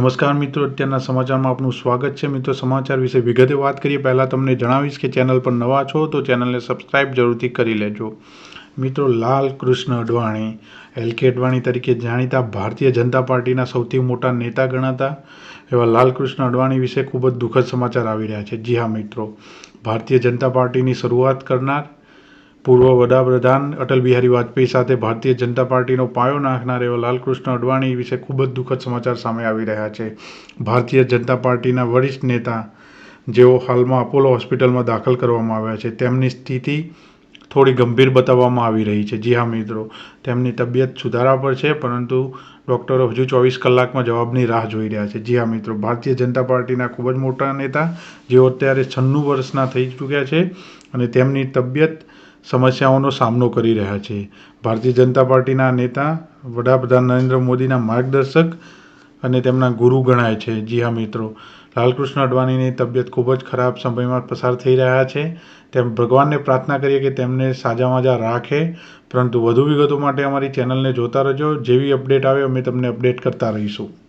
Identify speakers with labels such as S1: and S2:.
S1: નમસ્કાર મિત્રો, અત્યારના સમાચારમાં આપનું સ્વાગત છે. મિત્રો, સમાચાર વિશે વિગતે વાત કરીએ. પહેલાં તમને જણાવીશ કે ચેનલ પર નવા છો તો ચેનલને સબસ્ક્રાઇબ જરૂરથી કરી લેજો. મિત્રો, લાલ કૃષ્ણ અડવાણી એલ કે અડવાણી તરીકે જાણીતા ભારતીય જનતા પાર્ટીના સૌથી મોટા નેતા ગણાતા એવા લાલકૃષ્ણ અડવાણી વિશે ખૂબ જ દુઃખદ સમાચાર આવી રહ્યા છે. જી હા, મિત્રો. ભારતીય જનતા પાર્ટીની શરૂઆત કરનાર પૂર્વ વડાપ્રધાન અટલ બિહારી વાજપેયી સાથે ભારતીય જનતા પાર્ટીનો પાયો નાખનાર એવા લાલકૃષ્ણ અડવાણી વિશે ખૂબ જ દુઃખદ સમાચાર સામે આવી રહ્યા છે. ભારતીય જનતા પાર્ટીના વરિષ્ઠ નેતા, જેઓ હાલમાં અપોલો હોસ્પિટલમાં દાખલ કરવામાં આવ્યા છે, તેમની સ્થિતિ થોડી ગંભીર બતાવવામાં આવી રહી છે. જી હા, મિત્રો, તેમની તબિયત સુધારા પર છે, પરંતુ ડૉક્ટરો હજુ ચોવીસ કલાકમાં જવાબની રાહ જોઈ રહ્યા છે. જી હા, મિત્રો, ભારતીય જનતા પાર્ટીના ખૂબ જ મોટા નેતા, જેઓ અત્યારે છન્નું વર્ષના થઈ ચૂક્યા છે અને તેમની તબિયત સમસ્યાઓનો સામનો કરી રહ્યા છે. ભારતીય જનતા પાર્ટીના નેતા, વડાપ્રધાન નરેન્દ્ર મોદીના માર્ગદર્શક અને તેમના ગુરુ ગણાય છે. જી હા, મિત્રો. લાલકૃષ્ણ અડવાણીની તબિયત ખૂબ જ ખરાબ સમયમાં પસાર થઈ રહ્યા છે. તેમ ભગવાનને પ્રાર્થના કરીએ કે તેમને સાજા માજા રાખે. પરંતુ વધુ વિગતો માટે અમારી ચેનલને જોતા રહેજો. જેવી અપડેટ આવે, અમે તમને અપડેટ કરતા રહીશું.